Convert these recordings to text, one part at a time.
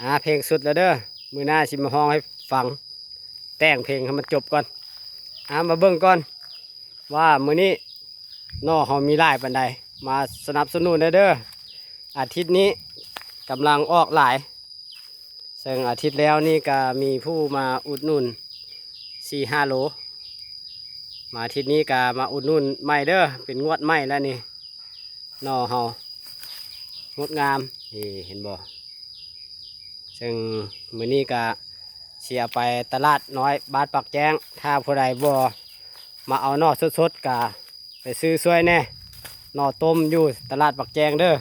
อ่าเพลงสุดแล้วเด้อมือหน้าสิมมาห้องให้ฟัง แต่งเพลงให้มันจบก่อนอ่ามาเบิ่งก่อน ว่ามือนี้นอเฮามีหลายปันใดมาสนับสนุนเด้อเด้ออาทิตย์นี้กำลังออกหลายซึ่งอาทิตย์แล้วนี่ก็มีผู้มาอุดหนุนสี่ห้าโล มาอาทิตย์นี้ก็มาอุดหนุนใหม่เด้อเป็นงวดใหม่แล้วนี่นอเฮางดงามนี่เห็นบ่ ซึ่งมือนี้ก็เสียไปตลาดน้อยบาทปักแจ้ง ถ้าผู้ใดบ่มาเอานอสดๆก็ไปซื้อซวยแน่นอต้มอยู่ตลาดปักแจ้งเด้อ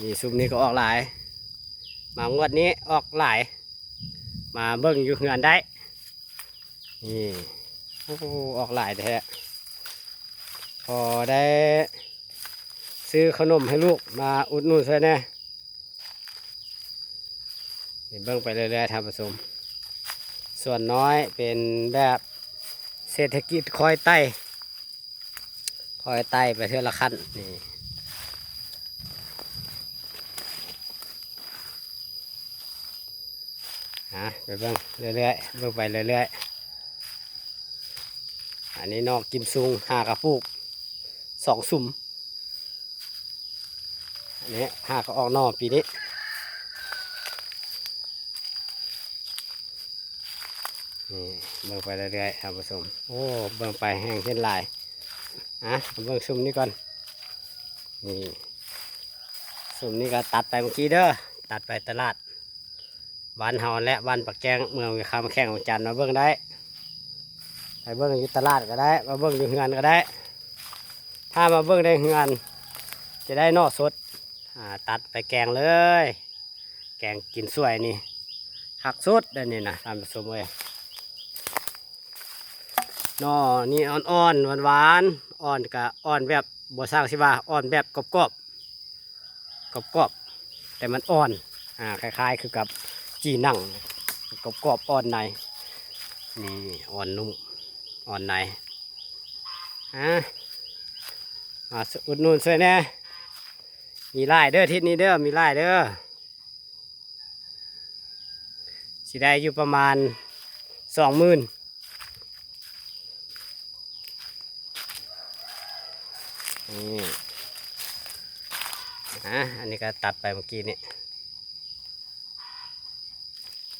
นี่ซุมนี้ก็ออกหลาย มางวดนี้ออกหลาย มาเบิ่งอยู่เฮือนได้นี่โอ้ออกหลายแท้พอได้ซื้อขนมให้ลูกมาอุดหนุนซะแน่ เบิ่งไปเรื่อยๆทำผสม ส่วนน้อยเป็นแบบเศรษฐกิจคอยไต่คอยไต่ไปเทื่อละขั้นนี่ฮะไปเบิ่งเรื่อยๆเบิ่งไปเรื่อยๆอันนี้นอกกิมซุงห้ากระปุกสองสุ่มอันนี้ห้าก็ออกนอกปีนี้นี่ เบิ่งไปเรื่อยๆครับผสมโอ้เบิ่งไปแห้งเช่นลายอะเบิ่งสุ่มนี้ก่อนนี่สุ่มนี้ก็ตัดไปเมื่อกี้เด้อตัดไปตลาดบ้านเฮาและบ้านปักแกงเมืองคำแข่งของจันมาเบิ่งได้ไปเบิ่งอยู่ตลาดก็ได้มาเบิ่งอยู่เฮือนก็ได้ ถ้ามาเบิ่งได้เฮือนจะได้นอกสดอ่าตัดไปแกงเลย แกงกินสวยนี่หักสุดเด้านนี่นะทำผสมเลย นอนี่อ่อนๆหวานๆอ่อนกะอ่อนแบบบัวสร้างสิว่าอ่อนแบบกรอบๆกรอบๆแต่มันอ่อนอ่าคล้ายๆ คือกับจีนังกรอบๆอ่อนในนี่อ่อนนุ่มอ่อนในฮะมาอุดนุ่นช่วยแน่มีไล่เด้อทิศนี้เด้อมีไล่เด้อสิได้อยู่ประมาณสองหมื่น นี่ฮะอันนี้ก็ตัดไปเมื่อกี้นี่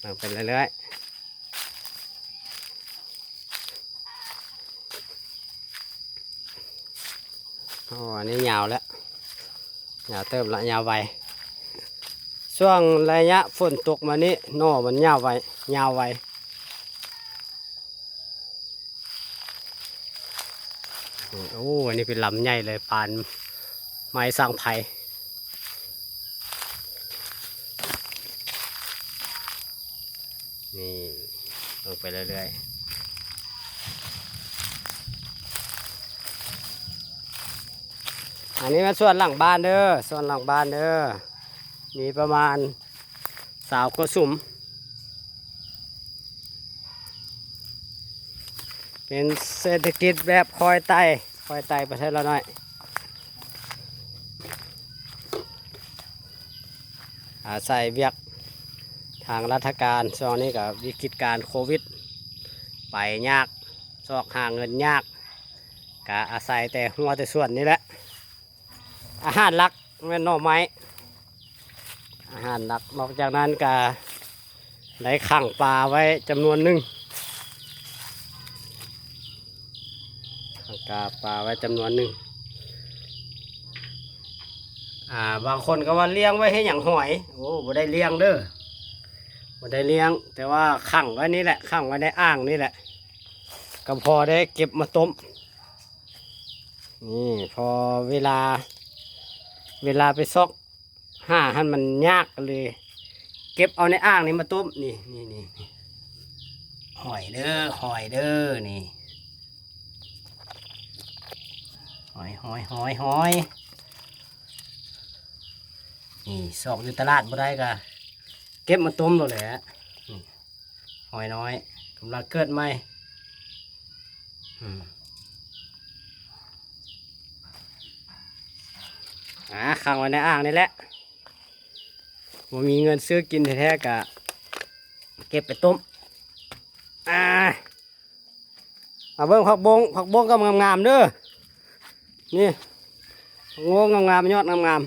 มาเป็นเรื่อยๆโอ้อันนี้ยาวแล้วยาวเติมละยาวไวช่วงระยะฝนตกมานี้โน่มันยาวไวยาวไวอืม โอ้อันนี้เป็นลำใหญ่เลยปานไม้สร้างไผ่นี่ลงไปเรื่อยๆอันนี้มาส่วนหลังบ้านเด้อส่วนหลังบ้านเด้อมีประมาณสาวกระสุม เป็นเศรษฐกิจแบบคอยไต่คอยไต่ประเทศเราหน่อยอาศัยเวียกทางราชการช่วงนี้กับวิกฤตการโควิด ไปยากซอกหาเงินยากกะอาศัยแต่หัวแต่ส่วนนี้แหละ อาหารหลักแม่นหน่อไม้อาหารหลักนอกจากนั้นก็ได้ขังปลาไว้จำนวนหนึ่งขัง กาปลาไว้จำนวนหนึ่งอ่าบางคนก็ว่าเลี้ยงไว้ให้อย่างหอยโอ้บ่ได้เลี้ยงเด้อบ่ได้เลี้ยง แต่ว่าขังไว้นี่แหละขังไว้ในอ่างนี่แหละก็พอได้เก็บมาต้มนี่พอเวลา เวลาไปซอกห้าหันมันยากเลย เก็บเอาในอ่างนี่มาต้มนี่นี่นี่หอยเด้อหอยเด้อนี่ หอยหอยหอยนี่ซอกอยู่ตลาดบ่ได้กะเก็บมาต้มแล้วแหละหอยน้อยกำลังเกิดใหม่อ่าขังไว้ในอ่างนี่แหละบ่มีเงินซื้อกินแท้ๆกะเก็บไปต้มอ่าเอาเบิ่งผักบงผักบงก็งามๆเด้อ นี่ผักบงงามๆยอดงาม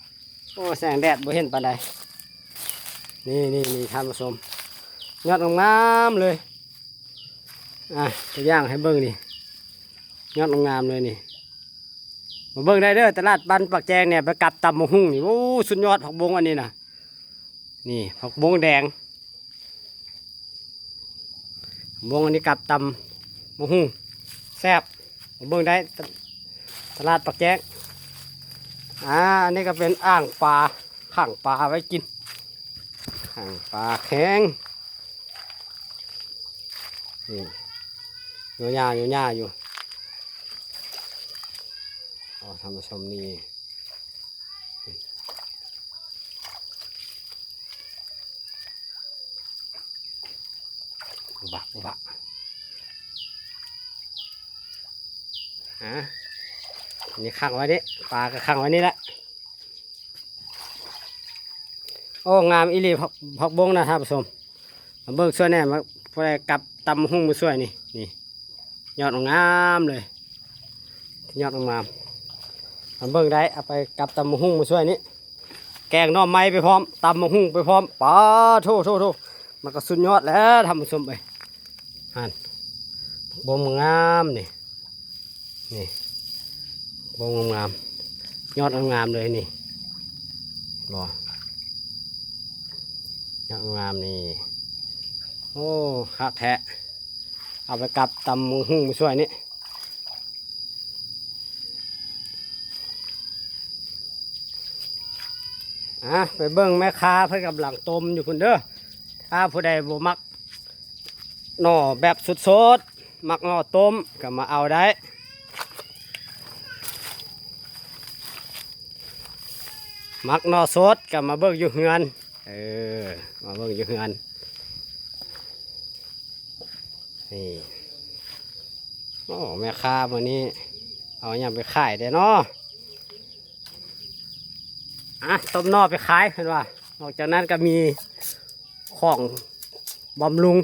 ๆโอ้แสงแดดบ่เห็นปานใดนี่นี่นี่ท่านผู้ชมยอดงามๆเลยอะตัวอย่างให้เบิ่งนี่ยอดงามๆเลยนี่มาเบิ่งได้เด้อตลาดบ้านปักแจงเนี่ยไปกับตำมะฮุ่งนี่โอ้สุดยอดผักบงอันนี้นะนี่ผักบงแดงบงอันนี้กับตำมะฮุ่งแซ่บมาเบิ่งได้ ตลาดปักแจงอ่าอันนี้ก็เป็นอ่างปลาข้างปลาไว้กินข้างปลาแข็งนี่อยู่ยาอยู่ยาอยู่อ๋อท่านผู้ชมนี่บะอุบะอะ นี่ขังไว้ดิปลาก็ขังไว้นี่แหละโอ้งามอีหลีผักบงนะท่านผู้ชมเบิ่งช่วยแน่มาพอได้กลับตำหุ่งมาช่วยนี่นี่ยอดงามเลยยอดงามมันเบิ่งได้เอาไปกับตำมะฮุ่งมาช่วยนี่แกงน่อไม้ไปพร้อมตำมะฮุ่งไปพร้อมป้าโทโทโทมันก็สุดยอดแล้วทำมาชมไปหันบงงามนี่นี่ บงงามยอดงามเลยนี่บ่ยอดงามนี่โอ้คักแท้เอาไปกับตำมะฮุ่งมาช่วยนี่อะไปเบิ้งแม่ค้าเพื่อกับหลังต้มอยู่คุณเด้อถ้าผู้ใดบ่มักหน่อแบบสดๆมักหน่อต้มก็มาเอาได้ มักนอสดก็มาเบิ้งอยู่เฮือนเออมาเบิ้งอยู่เฮือนนี่โอ้แม่ค้าวันนี้ เอาอย่างไปขายได้เนาะอะต้มนอไปขายเห็นว่านอกจากนั้นก็มีของบำรุง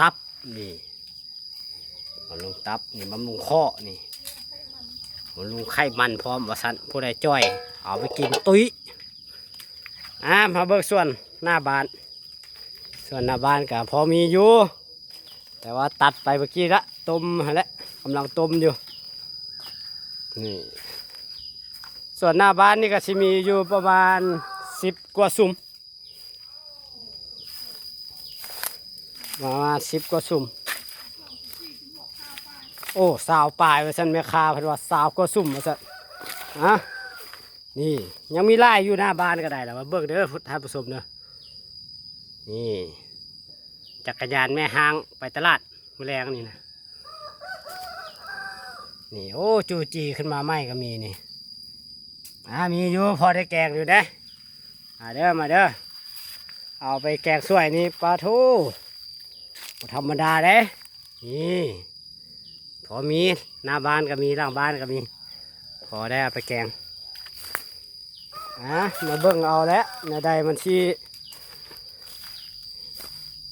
ตับนี่บำรุงตับนี่บำรุงข้อนี่บำรุงไขมันพร้อมว่าสันผู้ใดจ้อย เอาไปกินตุ้ยอะมาเบิกส่วนหน้าบ้าน ส่วนหน้าบ้านก็พอมีอยู่ แต่ว่าตัดไปเมื่อกี้ละต้มหะแหละกำลังต้มอยู่นี่ส่วนหน้าบ้านนี่ก็จะมีอยู่ประมาณสิบกว่าซุ้มประมาณสิบกว่าซุ้มโอ้สาวปลายว่าฉันไม่คาเพันว่าสาวกว่าซุ้มว่าฉันอะ นี่ยังมีไล่อยู่หน้าบ้านก็ได้แล้วว่าเบิกเด้อท่านผู้ชมเด้อนี่จักรยานแม่ห้างไปตลาดมือแรงนี่นะนี่โอ้จูจีขึ้นมาไหมก็มีนี่อ่ามีอยู่พอได้แกงอยู่เด้มาเด้อมาเด้อเอาไปแกงสวยนี่ปลาทูธรรมดาเด้นี่พอมีหน้าบ้านก็มีหลังบ้านก็มี พอได้เอาไปแกง อะมาเบิ่งเอาแล้วในใดมันชี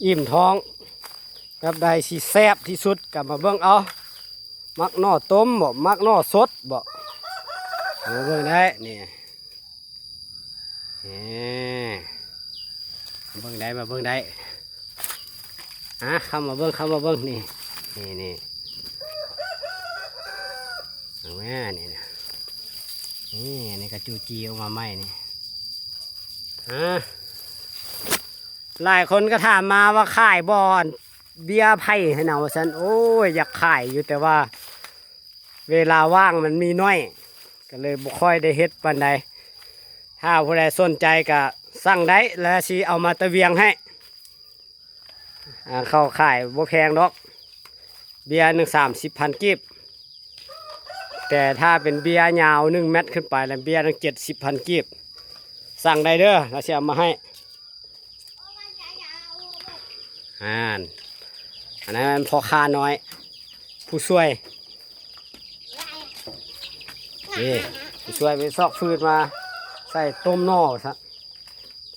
อิ่มท้องกับใดสีแซบที่สุดกับมาเบิ่งเอา มักน่อต้มบ่มักน่อสดบ่มาเบิ่งได้นี่นี่มาเบิ่งได้มาเบิ่งได้อะเข้ามาเบิ่งเข้ามาเบิ่งนี่นี่นี่เอาแม่นี่นะ นี่นี่กระจูจีออกมาใหม่นี่อะหลายคนก็ถามมาว่าขายบอนเบียร์ไผ่ให้เนาฉันโอ้ยอยากขายอยู่แต่ว่า เวลาว่างมันมีน้อย ก็เลยบ่ค่อยได้เฮ็ดปานใดถ้าผู้ใดสนใจก็สั่งได้แล้วสิเอามาตะเวียงให้อ่าเข้าขายบ่แพงดอก เบียร์หนึ่งสามสิบพันกีบ แต่ถ้าเป็นเบียร์ยาวหนึ่งเมตรขึ้นไปแล้วเบียร์หนึ่งเจ็ดสิบพันกีบ สั่งได้เด้อแล้วสิเอามาให้อ่านอันนั้นพอค้าน้อย ผู้ช่วยนี่ผู้ช่วยไปซอกฟืนมา ใส่ต้มนอกซะ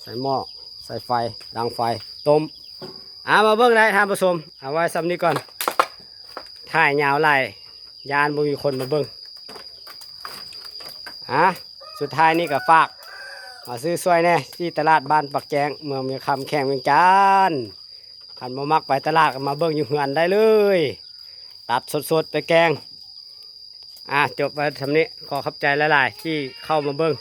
ส่หม้อใส่ไฟดังไฟต้มอามาเบิ่งได้ท่านผู้ชมเอาไว้ซ้ำนี้ก่อนถ่ายยาวไหลยานบ่มีคนมาเบิ่ง อะสุดท้ายนี่ก็ฝากมาซื้อซวยแน่ที่ตลาดบ้านปักแจงเมืองมีคำแข่งเวียงจันขันมามักไปตลาดก็มาเบิ่งอยู่เหือนได้เลย ตัดสดๆไปแกงอะจบไปทำนี้ขอขอบใจหลาย ๆ ที่เข้ามาเบิ่ง